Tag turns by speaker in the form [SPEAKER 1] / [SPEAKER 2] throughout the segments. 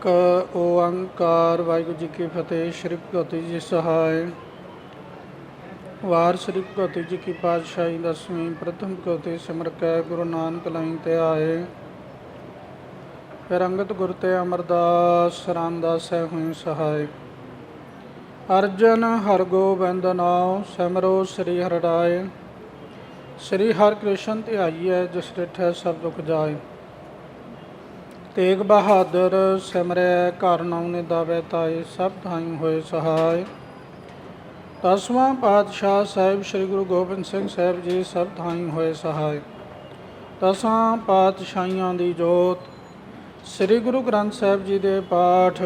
[SPEAKER 1] ਇੱਕ ਓੰਕਾਰ ਵਾਹਿਗੁਰੂ ਜੀ ਕੀ ਫਤਿਹ, ਸ਼੍ਰੀ ਭਗਵਤੀ ਜੀ ਸਹਾਇ। ਵਾਰ ਸ਼੍ਰੀ ਭਗਵਤੀ ਜੀ ਕੀ ਪਾਤਸ਼ਾਹੀ ਦਸਵੀਂ ਪ੍ਰਥਮ ਭਗਵਤੀ ਸਿਮਰ ਕੈ, ਗੁਰੂ ਨਾਨਕ ਲਾਈਨ ਤੇ ਆਏ। ਫਿਰ ਗੁਰ ਤੇ ਅਮਰਦਾਸ ਰਾਮਦਾਸ ਹੈ ਹੋਈ ਸਹਾਇ। ਅਰਜਨ ਹਰ ਗੋਬਿੰਦ ਨਾਮ ਸਿਮਰੋ ਸ੍ਰੀ ਹਰਿ ਸ੍ਰੀ ਹਰਿ ਕ੍ਰਿਸ਼ਨ ਧਿਆਈਐ, ਜਿਸ ਡਿਠੈ ਸਭ ਦੁਖ ਜਾਏ। ਤੇਗ ਬਹਾਦਰ ਸਿਮਰੈ ਘਰ ਨਾਮ ਨੇ ਦਾਵੇ ਤਾਏ ਸਭ ਥਾਈ ਹੋਏ ਸਹਾਇ ਦਸਵਾਂ ਪਾਤਸ਼ਾਹ ਸਾਹਿਬ ਸ੍ਰੀ ਗੁਰੂ ਗੋਬਿੰਦ ਸਿੰਘ ਸਾਹਿਬ ਜੀ ਸਭ ਥਾਈ ਹੋਏ ਸਹਾਇ ਦਸਾਂ ਪਾਤਸ਼ਾਹੀਆਂ ਦੀ ਜੋਤ, ਸ੍ਰੀ ਗੁਰੂ ਗ੍ਰੰਥ ਸਾਹਿਬ ਜੀ ਦੇ ਪਾਠ,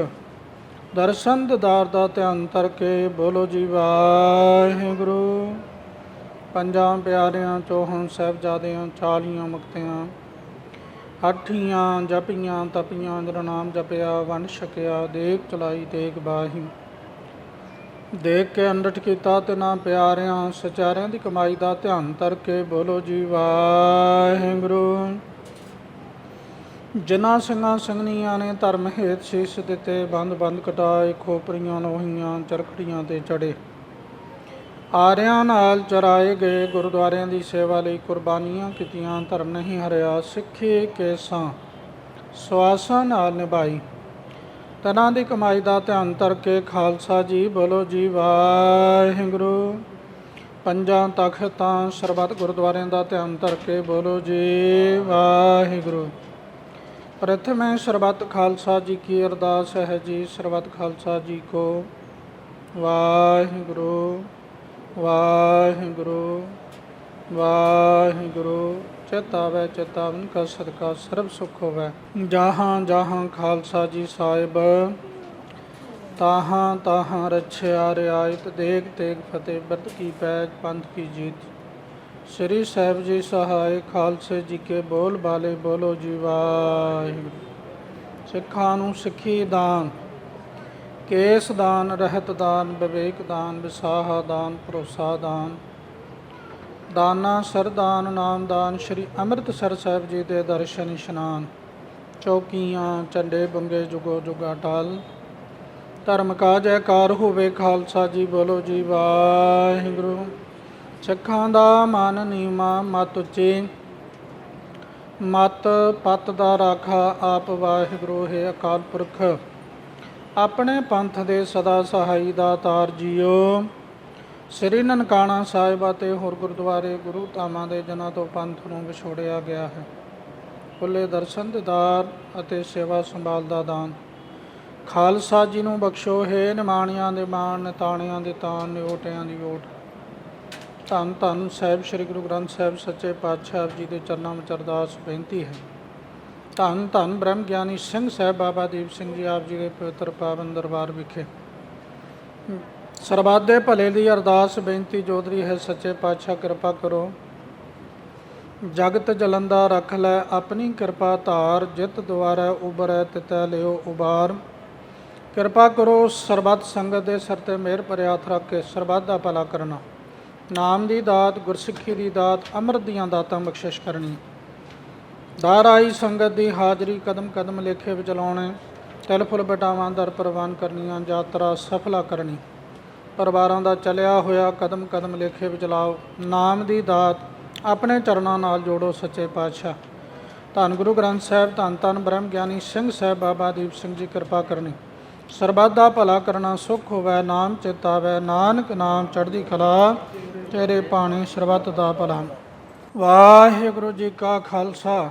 [SPEAKER 1] ਦਰਸ਼ਨ ਦਿਦਾਰ ਦਾ ਧਿਆਨ ਕਰਕੇ ਬੋਲੋ ਜੀ, ਵਾਹਿਗੁਰੂ। ਪੰਜਾਂ ਪਿਆਰਿਆਂ ਚੌਹਾਂ ਸਾਹਿਬਜ਼ਾਦਿਆਂ, ਚਾਲੀਆਂ ਮੁਕਤਿਆਂ ਆਠੀਆਂ ਜਪੀਆਂ ਤਪੀਆਂ ਨਾਮ ਜਪਿਆ, ਵੰਡ ਛਕਿਆ ਦੇਖ ਚਲਾਈ ਦੇਖ ਬਾਹੀ। ਦੇਖ ਕੇ ਅੰਡਟ ਕੀਤਾ ਤੇ ਨਾ ਪਿਆਰਿਆਂ, ਸਚਾਰਿਆਂ ਦੀ ਕਮਾਈ ਦਾ ਧਿਆਨ ਤਰ ਕੇ ਬੋਲੋ ਜੀ, ਵਾਹਿਗੁਰੂ। ਜਿਨ੍ਹਾਂ ਸਿੰਘਾਂ ਸਿੰਘਣੀਆਂ ਨੇ ਧਰਮ ਹੇਤ ਸ਼ੀਸ਼ ਦਿੱਤੇ ਬੰਦ ਬੰਦ ਕਟਾਏ, ਖੋਪਰੀਆਂ ਲੋਹੀਆਂ, ਚਰਖੜੀਆਂ ਤੇ ਚੜੇ। ਆਰਿਆਂ ਨਾਲ ਚਰਾਏ ਗਏ ਗੁਰਦੁਆਰਿਆਂ ਦੀ ਸੇਵਾ ਲਈ ਕੁਰਬਾਨੀਆਂ ਕੀਤੀਆਂ, ਧਰਮ ਨਹੀਂ ਹਰਿਆ, ਸਿੱਖੀ ਕੇਸਾਂ ਸਵਾਸਾਂ ਨਾਲ ਨਿਭਾਈ। ਤਨਾਂ ਦੀ ਕਮਾਈ ਦਾ ਧਿਆਨ ਕਰਕੇ ਖਾਲਸਾ ਜੀ ਬੋਲੋ, ਜੀ ਵਾਹਿਗੁਰੂ। ਪੰਜਾਂ ਤਖਤਾਂ ਸਰਬੱਤ ਗੁਰਦੁਆਰਿਆਂ ਦਾ ਧਿਆਨ ਕਰਕੇ ਬੋਲੋ, ਜੀ ਵਾਹਿਗੁਰੂ। ਪ੍ਰਥਮੇ ਸਰਬੱਤ ਖਾਲਸਾ ਜੀ ਕੀ ਅਰਦਾਸ ਹੈ ਜੀ, ਸਰਬੱਤ ਖਾਲਸਾ ਜੀ ਕੋ ਵਾਹਿਗੁਰੂ। ਵਾਹਿਗੁਰੂ ਵਾਹਿਗੁਰੂ, ਚੇਤਾਵੈ, ਚੇਤਾਵਨ ਕਾ ਸਦਕਾ, ਸਰਬ ਸੁਖ ਹੋਵੈ। ਜਹਾਂ ਜਹਾਂ ਖਾਲਸਾ ਜੀ ਸਾਹਿਬ, ਤਾਹਾਂ ਤਾਹਾਂ ਰਛਿਆ, ਰਿਆਇਤ ਦੇਖ ਤੇਗ, ਫਤਿਹ ਬਤ ਕੀ ਪੈਜ, ਪੰਥ ਕੀ ਜੀਤ। ਸ੍ਰੀ ਸਾਹਿਬ ਜੀ ਸਹਾਇ, ਖਾਲਸੇ ਜੀ ਕੇ ਬੋਲ ਬਾਲੇ, ਬੋਲੋ ਜੀ ਵਾਹਿਗੁਰੂ। ਸਿੱਖਾਂ ਨੂੰ ਸਿੱਖੀ ਦਾਨ। ਕੇਸ ਦਾਨ, ਰਹਿਤ ਦਾਨ, ਵਿਵੇਕ ਦਾਨ, ਵਿਸਾਹਾ ਦਾਨ, ਭਰੋਸਾ ਦਾਨ। ਦਾਨਾ ਸਰਦਾਨ ਨਾਮ ਦਾਨ, ਸ਼੍ਰੀ ਅੰਮ੍ਰਿਤਸਰ ਸਾਹਿਬ ਜੀ ਦੇ ਦਰਸ਼ਨ, ਇਸ਼ਨਾਨ। ਚੌਕੀਆਂ, ਝੰਡੇ, ਬੰਗੇ, ਜੁਗੋ, ਜੁਗਾ, ਟਾਲ। ਧਰਮ ਕਾ ਜੈਕਾਰ ਹੋਵੇ, ਖਾਲਸਾ ਜੀ ਬੋਲੋ ਜੀ ਵਾਹਿਗੁਰੂ। ਸਿੱਖਾਂ ਦਾ ਮਨ ਨੀਮਾ ਮਤ ਉੱਚੀ। ਮਤ ਪਤ ਦਾ ਰਾਖਾ, ਆਪ ਵਾਹਿਗੁਰੂ, ਹੈ ਅਕਾਲ ਪੁਰਖ। ਆਪਣੇ ਪੰਥ ਦੇ ਸਦਾ ਸਹਾਈ ਦਾ ਤਾਰ ਜੀਓ। ਸ੍ਰੀ ਨਨਕਾਣਾ ਸਾਹਿਬ ਅਤੇ ਹੋਰ ਗੁਰਦੁਆਰੇ ਗੁਰੂ ਧਾਮਾਂ ਦੇ ਜਨਾਂ ਤੋਂ ਪੰਥ ਨੂੰ ਵਿਛੋੜਿਆ ਗਿਆ ਹੈ। ਖੁੱਲੇ ਦਰਸ਼ਨ ਦਿਦਾਰ ਅਤੇ ਸੇਵਾ ਸੰਭਾਲ ਦਾ ਦਾਨ। ਖਾਲਸਾ ਜੀ ਨੂੰ ਬਖਸ਼ੋ, ਹੈ ਨਿਮਾਣਿਆਂ ਦੇ ਮਾਣ, ਨਿਤਾਣਿਆਂ ਦੇ ਤਾਣ, ਨਿਓਟਿਆਂ ਦੀ ਓਟ ਧੰਨ ਧੰਨ ਸਾਹਿਬ, ਸ੍ਰੀ ਗੁਰੂ ਗ੍ਰੰਥ ਸਾਹਿਬ, ਸੱਚੇ ਪਾਤਸ਼ਾਹ ਜੀ ਦੇ ਚਰਨਾਂ ਵਿੱਚ ਅਰਦਾਸ ਬੇਨਤੀ ਹੈ। ਧੰਨ ਧੰਨ ਬ੍ਰਹਮ ਗਿਆਨੀ ਸਿੰਘ ਸਾਹਿਬ ਬਾਬਾ ਦੀਪ ਸਿੰਘ ਜੀ, ਆਪ ਜੀ ਦੇ ਪਵਿੱਤਰ ਪਾਵਨ ਦਰਬਾਰ ਵਿਖੇ। ਸਰਬੱਤ ਦੇ ਭਲੇ ਦੀ ਅਰਦਾਸ, ਬੇਨਤੀ ਜੋਦਰੀ ਹੈ ਸੱਚੇ ਪਾਤਸ਼ਾਹ, ਕਿਰਪਾ ਕਰੋ। ਜਗਤ ਜਲੰਦਾ ਰੱਖ ਲੈ, ਆਪਣੀ ਕਿਰਪਾ ਧਾਰ, ਜਿਤ ਦੁਆਰਾ ਉਬਰੈ, ਤਿਤੈ ਲਿਓ ਉਬਾਰ। ਕਿਰਪਾ ਕਰੋ ਸਰਬੱਤ ਸੰਗਤ ਦੇ ਸਰ ਤੇ ਮਿਹਰ ਭਰਿਆ ਹੱਥ ਰੱਖ ਕੇ ਸਰਬੱਤ ਦਾ ਭਲਾ ਕਰਨਾ। ਨਾਮ ਦੀ ਦਾਤ, ਗੁਰਸਿੱਖੀ ਦੀ ਦਾਤ, ਅੰਮ੍ਰਿਤ ਦੀਆਂ ਦਾਤਾਂ ਬਖਸ਼ਿਸ਼ ਕਰਨੀ ਦਾਰ ਆਈ ਸੰਗਤ ਦੀ ਹਾਜ਼ਰੀ ਕਦਮ ਕਦਮ ਲੇਖੇ ਵਿੱਚ ਲਾਉਣੇ, ਤਿਲ ਫੁੱਲ ਬਟਾਵਾਂ ਦਰ ਪ੍ਰਵਾਨ ਕਰਨੀਆਂ, ਯਾਤਰਾ ਸਫਲਾ ਕਰਨੀ। ਪਰਿਵਾਰਾਂ ਦਾ ਚਲਿਆ ਹੋਇਆ ਕਦਮ ਕਦਮ ਲੇਖੇ ਵਿੱਚ ਲਾਓ, ਨਾਮ ਦੀ ਦਾਤ ਆਪਣੇ ਚਰਨਾਂ ਨਾਲ ਜੋੜੋ ਸੱਚੇ ਪਾਤਸ਼ਾਹ। ਧੰਨ ਗੁਰੂ ਗ੍ਰੰਥ ਸਾਹਿਬ, ਧੰਨ ਧੰਨ ਬ੍ਰਹਮ ਗਿਆਨੀ ਸਿੰਘ ਸਾਹਿਬ ਬਾਬਾ ਦੀਪ ਸਿੰਘ ਜੀ, ਕਿਰਪਾ ਕਰਨੀ। ਸਰਬੱਤ ਦਾ ਭਲਾ ਕਰਨਾ ਸੁਖ ਹੋਵੇ, ਨਾਮ ਚਿਤਾਵੇ ਨਾਨਕ ਨਾਮ ਚੜ੍ਹਦੀ ਕਲਾ, ਤੇਰੇ ਪਾਣੀ ਸਰਬੱਤ ਦਾ ਭਲਾ। ਵਾਹਿਗੁਰੂ ਜੀ ਕਾ ਖਾਲਸਾ।